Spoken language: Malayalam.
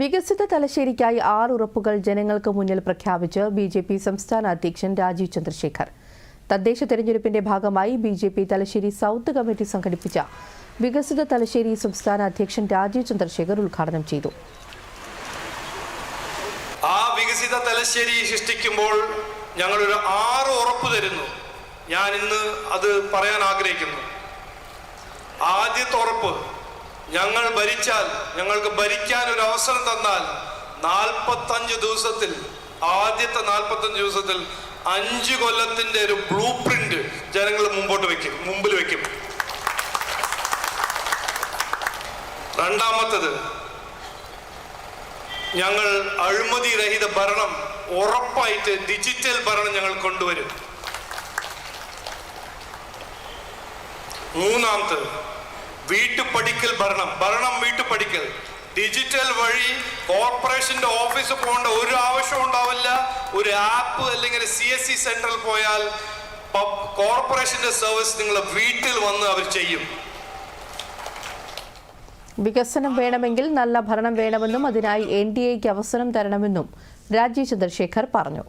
വികസിത തലശ്ശേരിക്കായി ആറ് ഉറപ്പുകൾ ജനങ്ങൾക്ക് മുന്നിൽ പ്രഖ്യാപിച്ച് ബി ജെ പി സംസ്ഥാന അധ്യക്ഷൻ രാജീവ് ചന്ദ്രശേഖർ. തദ്ദേശ തെരഞ്ഞെടുപ്പിന്റെ ഭാഗമായി B J P Thalassery south committee സംഘടിപ്പിച്ച വികസിത തലശ്ശേരി സംസ്ഥാന അധ്യക്ഷൻ രാജീവ് ചന്ദ്രശേഖർ ഉദ്ഘാടനം ചെയ്തു. ആ വികസിത തലശ്ശേരി സൃഷ്ടിക്കുമ്പോൾ ഞങ്ങളൊരു ആറ് ഉറപ്പ് തരുന്നു. ഞാൻ ഇന്ന് അത് പറയാൻ ആഗ്രഹിക്കുന്നു. ആദ്യത്തെ ഉറപ്പ് ഞങ്ങൾ ഭരിച്ചാൽ ഞങ്ങൾക്ക് ഭരിക്കാൻ ഒരു അവസരം തന്നാൽ നാൽപ്പത്തഞ്ച് ദിവസത്തിൽ ആദ്യത്തെ നാൽപ്പത്തഞ്ച് ദിവസത്തിൽ അഞ്ച് കൊല്ലത്തിന്റെ ഒരു ബ്ലൂ പ്രിന്റ് ജനങ്ങൾ മുമ്പോട്ട് വെക്കും മുമ്പിൽ വെക്കും രണ്ടാമത്തത് ഞങ്ങൾ അഴിമതി രഹിത ഭരണം ഉറപ്പായിട്ട് ഡിജിറ്റൽ ഭരണം ഞങ്ങൾ കൊണ്ടുവരും. മൂന്നാമത് വീട്ടുപടിക്കൽ ഭരണം ഭരണം വീട്ടുപടിക്കൽ. ഡിജിറ്റൽ വഴി കോർപ്പറേഷന്റെ ഓഫീസ് പോകേണ്ട ഒരു ആവശ്യം ഉണ്ടാവില്ല. ഒരു ആപ്പ് അല്ലെങ്കിൽ സി എസ് സി സെന്ററിൽ പോയാൽ കോർപ്പറേഷന്റെ സർവീസ് നിങ്ങൾ വീട്ടിൽ വന്ന് അവർ ചെയ്യും. വികസനം വേണമെങ്കിൽ നല്ല ഭരണം വേണമെന്നും അതിനായി എൻ ഡി എക്ക് അവസരം തരണമെന്നും രാജീവ് ചന്ദ്രശേഖർ പറഞ്ഞു.